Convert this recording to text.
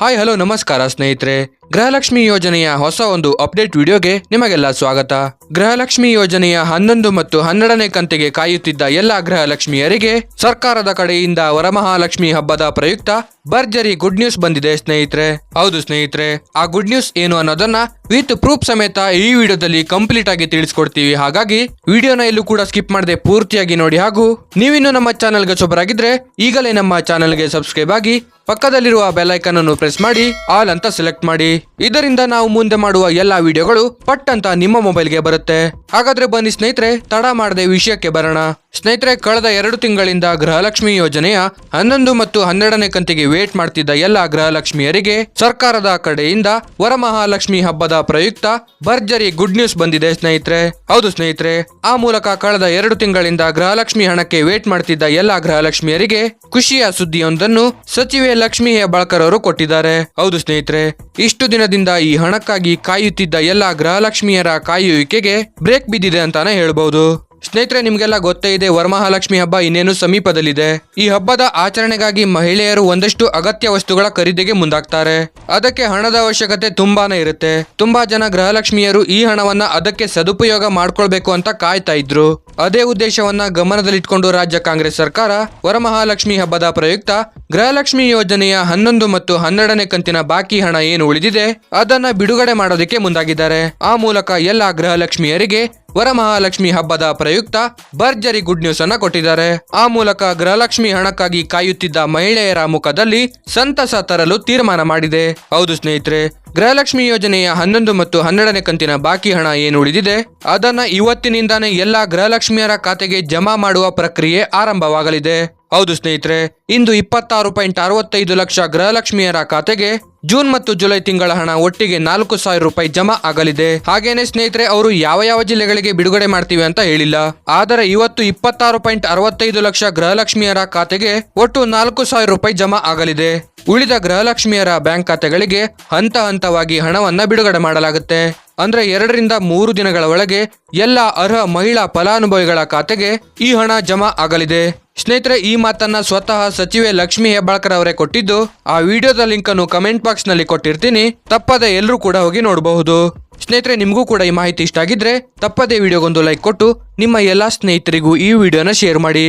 Hi hello ನಮಸ್ಕಾರ ಸ್ನೇಹಿತರೆ. ಗೃಹಲಕ್ಷ್ಮಿ ಯೋಜನೆಯ ಹೊಸ ಒಂದು ಅಪ್ಡೇಟ್ ವಿಡಿಯೋಗೆ ನಿಮಗೆಲ್ಲ ಸ್ವಾಗತ. ಗೃಹಲಕ್ಷ್ಮಿ ಯೋಜನೆಯ ಹನ್ನೊಂದು ಮತ್ತು ಹನ್ನೆರಡನೇ ಕಂತಿಗೆ ಕಾಯುತ್ತಿದ್ದ ಎಲ್ಲ ಗೃಹಲಕ್ಷ್ಮಿಯರಿಗೆ ಸರ್ಕಾರದ ಕಡೆಯಿಂದ ವರಮಹಾಲಕ್ಷ್ಮಿ ಹಬ್ಬದ ಪ್ರಯುಕ್ತ ಭರ್ಜರಿ ಗುಡ್ ನ್ಯೂಸ್ ಬಂದಿದೆ ಸ್ನೇಹಿತರೆ. ಹೌದು ಸ್ನೇಹಿತರೆ, ಆ ಗುಡ್ ನ್ಯೂಸ್ ಏನು ಅನ್ನೋದನ್ನ ವಿತ್ ಪ್ರೂಫ್ ಸಮೇತ ಈ ವಿಡಿಯೋದಲ್ಲಿ ಕಂಪ್ಲೀಟ್ ಆಗಿ ತಿಳಿಸ್ಕೊಡ್ತೀವಿ. ಹಾಗಾಗಿ ವಿಡಿಯೋನ ಎಲ್ಲೂ ಕೂಡ ಸ್ಕಿಪ್ ಮಾಡದೆ ಪೂರ್ತಿಯಾಗಿ ನೋಡಿ ಹಾಗೂ ನೀವಿನ್ನು ನಮ್ಮ ಚಾನಲ್ಗೆ ಸೊಬರಾಗಿದ್ರೆ ಈಗಲೇ ನಮ್ಮ ಚಾನಲ್ಗೆ ಸಬ್ಸ್ಕ್ರೈಬ್ ಆಗಿ ಪಕ್ಕದಲ್ಲಿರುವ ಬೆಲ್ ಐಕನ್ ಅನ್ನು ಪ್ರೆಸ್ ಮಾಡಿ, ಆಲ್ ಅಂತ ಸೆಲೆಕ್ಟ್ ಮಾಡಿ. ಇದರಿಂದ ನಾವು ಮುಂದೆ ಮಾಡುವ ಎಲ್ಲಾ ವಿಡಿಯೋಗಳು ಪಟ್ ಅಂತ ನಿಮ್ಮ ಮೊಬೈಲ್ಗೆ ಬರುತ್ತೆ ಹಾಗಾದ್ರೆ ಬನ್ನಿ ಸ್ನೇಹಿತರೆ, ತಡ ಮಾಡದೆ ವಿಷಯಕ್ಕೆ ಬರೋಣ. ಸ್ನೇಹಿತರೆ, ಕಳೆದ ಎರಡು ತಿಂಗಳಿಂದ ಗೃಹಲಕ್ಷ್ಮಿ ಯೋಜನೆಯ ಹನ್ನೊಂದು ಮತ್ತು ಹನ್ನೆರಡನೇ ಕಂತಿಗೆ ವೇಟ್ ಮಾಡ್ತಿದ್ದ ಎಲ್ಲ ಗೃಹಲಕ್ಷ್ಮಿಯರಿಗೆ ಸರ್ಕಾರದ ಕಡೆಯಿಂದ ವರಮಹಾಲಕ್ಷ್ಮಿ ಹಬ್ಬದ ಪ್ರಯುಕ್ತ ಭರ್ಜರಿ ಗುಡ್ ನ್ಯೂಸ್ ಬಂದಿದೆ ಸ್ನೇಹಿತರೆ. ಹೌದು ಸ್ನೇಹಿತರೆ, ಆ ಮೂಲಕ ಕಳೆದ ಎರಡು ತಿಂಗಳಿಂದ ಗೃಹಲಕ್ಷ್ಮಿ ಹಣಕ್ಕೆ ವೇಟ್ ಮಾಡ್ತಿದ್ದ ಎಲ್ಲ ಗೃಹಲಕ್ಷ್ಮಿಯರಿಗೆ ಖುಷಿಯ ಸುದ್ದಿಯೊಂದನ್ನು ಸಚಿವೆ ಲಕ್ಷ್ಮಿ ಹೆಬ್ಬಾಳ್ಕರ್ ಅವರು ಕೊಟ್ಟಿದ್ದಾರೆ. ಹೌದು ಸ್ನೇಹಿತರೆ, ಇಷ್ಟು ದಿನದಿಂದ ಈ ಹಣಕ್ಕಾಗಿ ಕಾಯುತ್ತಿದ್ದ ಎಲ್ಲ ಗೃಹಲಕ್ಷ್ಮಿಯರ ಬ್ರೇಕ್ ಬಿದ್ದಿದೆ ಅಂತಾನೆ ಹೇಳ್ಬಹುದು ಸ್ನೇಹಿತರೆ, ನಿಮಗೆಲ್ಲ ಗೊತ್ತೇ ಇದೆ, ವರಮಹಾಲಕ್ಷ್ಮಿ ಹಬ್ಬ ಇನ್ನೇನು ಸಮೀಪದಲ್ಲಿದೆ. ಈ ಹಬ್ಬದ ಆಚರಣೆಗಾಗಿ ಮಹಿಳೆಯರು ಒಂದಷ್ಟು ಅಗತ್ಯ ವಸ್ತುಗಳ ಖರೀದಿಗೆ ಮುಂದಾಗ್ತಾರೆ. ಅದಕ್ಕೆ ಹಣದ ಅವಶ್ಯಕತೆ ತುಂಬಾನೇ ಇರುತ್ತೆ. ತುಂಬಾ ಜನ ಗೃಹಲಕ್ಷ್ಮಿಯರು ಈ ಹಣವನ್ನ ಅದಕ್ಕೆ ಸದುಪಯೋಗ ಮಾಡ್ಕೊಳ್ಬೇಕು ಅಂತ ಕಾಯ್ತಾ ಇದ್ರು. ಅದೇ ಉದ್ದೇಶವನ್ನ ಗಮನದಲ್ಲಿಟ್ಕೊಂಡು ರಾಜ್ಯ ಕಾಂಗ್ರೆಸ್ ಸರ್ಕಾರ ವರಮಹಾಲಕ್ಷ್ಮಿ ಹಬ್ಬದ ಪ್ರಯುಕ್ತ ಗೃಹಲಕ್ಷ್ಮಿ ಯೋಜನೆಯ ಹನ್ನೊಂದು ಮತ್ತು ಹನ್ನೆರಡನೇ ಕಂತಿನ ಬಾಕಿ ಹಣ ಏನು ಉಳಿದಿದೆ, ಅದನ್ನ ಬಿಡುಗಡೆ ಮಾಡೋದಕ್ಕೆ ಮುಂದಾಗಿದ್ದಾರೆ. ಆ ಮೂಲಕ ಎಲ್ಲ ಗೃಹಲಕ್ಷ್ಮಿಯರಿಗೆ ವರಮಹಾಲಕ್ಷ್ಮಿ ಹಬ್ಬದ ಪ್ರಯುಕ್ತ ಭರ್ಜರಿ ಗುಡ್ ನ್ಯೂಸ್ ಅನ್ನ ಕೊಟ್ಟಿದ್ದಾರೆ. ಆ ಮೂಲಕ ಗೃಹಲಕ್ಷ್ಮಿ ಹಣಕ್ಕಾಗಿ ಕಾಯುತ್ತಿದ್ದ ಮಹಿಳೆಯರ ಮುಖದಲ್ಲಿ ಸಂತಸ ತರಲು ತೀರ್ಮಾನ ಮಾಡಿದೆ. ಹೌದು ಸ್ನೇಹಿತರೆ, ಗೃಹಲಕ್ಷ್ಮಿ ಯೋಜನೆಯ ಹನ್ನೊಂದು ಮತ್ತು ಹನ್ನೆರಡನೇ ಕಂತಿನ ಬಾಕಿ ಹಣ ಏನು ಉಳಿದಿದೆ? ಅದನ್ನ ಇವತ್ತಿನಿಂದಾನೇ ಎಲ್ಲಾ ಗೃಹಲಕ್ಷ್ಮಿಯರ ಖಾತೆಗೆ ಜಮಾ ಮಾಡುವ ಪ್ರಕ್ರಿಯೆ ಆರಂಭವಾಗಲಿದೆ. ಹೌದು ಸ್ನೇಹಿತರೆ, ಇಂದು ಇಪ್ಪತ್ತಾರು ಪಾಯಿಂಟ್ ಅರವತ್ತೈದು ಲಕ್ಷ ಗೃಹಲಕ್ಷ್ಮಿಯರ ಖಾತೆಗೆ ಜೂನ್ ಮತ್ತು ಜುಲೈ ತಿಂಗಳ ಹಣ ಒಟ್ಟಿಗೆ ನಾಲ್ಕು ಸಾವಿರ ರೂಪಾಯಿ ಜಮಾ ಆಗಲಿದೆ. ಹಾಗೇನೆ ಸ್ನೇಹಿತರೆ, ಅವರು ಯಾವ ಯಾವ ಜಿಲ್ಲೆಗಳಿಗೆ ಬಿಡುಗಡೆ ಮಾಡ್ತೀವಿ ಅಂತ ಹೇಳಿಲ್ಲ. ಆದರೆ ಇವತ್ತು ಇಪ್ಪತ್ತಾರು ಪಾಯಿಂಟ್ ಅರವತ್ತೈದು ಲಕ್ಷ ಗೃಹಲಕ್ಷ್ಮಿಯರ ಖಾತೆಗೆ ಒಟ್ಟು ನಾಲ್ಕು ಸಾವಿರ ರೂಪಾಯಿ ಜಮಾ ಆಗಲಿದೆ. ಉಳಿದ ಗೃಹಲಕ್ಷ್ಮಿಯರ ಬ್ಯಾಂಕ್ ಖಾತೆಗಳಿಗೆ ಹಂತ ಹಂತವಾಗಿ ಹಣವನ್ನ ಬಿಡುಗಡೆ ಮಾಡಲಾಗುತ್ತೆ. ಅಂದ್ರೆ ಎರಡರಿಂದ ಮೂರು ದಿನಗಳ ಒಳಗೆ ಎಲ್ಲ ಅರ್ಹ ಮಹಿಳಾ ಫಲಾನುಭವಿಗಳ ಖಾತೆಗೆ ಈ ಹಣ ಜಮಾ ಆಗಲಿದೆ. ಸ್ನೇಹಿತರೆ, ಈ ಮಾತನ್ನ ಸ್ವತಃ ಸಚಿವೆ ಲಕ್ಷ್ಮಿ ಹೆಬ್ಬಾಳ್ಕರ್ ಅವರೇ ಕೊಟ್ಟಿದ್ದು, ಆ ವಿಡಿಯೋದ ಲಿಂಕ್ ಅನ್ನು ಕಮೆಂಟ್ ಬಾಕ್ಸ್ನಲ್ಲಿ ಕೊಟ್ಟಿರ್ತೀನಿ. ತಪ್ಪದೆ ಎಲ್ಲರೂ ಕೂಡ ಹೋಗಿ ನೋಡಬಹುದು. ಸ್ನೇಹಿತರೆ, ನಿಮಗೂ ಕೂಡ ಈ ಮಾಹಿತಿ ಇಷ್ಟ ಆಗಿದ್ರೆ ತಪ್ಪದೇ ವಿಡಿಯೋಗೊಂದು ಲೈಕ್ ಕೊಟ್ಟು ನಿಮ್ಮ ಎಲ್ಲಾ ಸ್ನೇಹಿತರಿಗೂ ಈ ವಿಡಿಯೋನ ಶೇರ್ ಮಾಡಿ.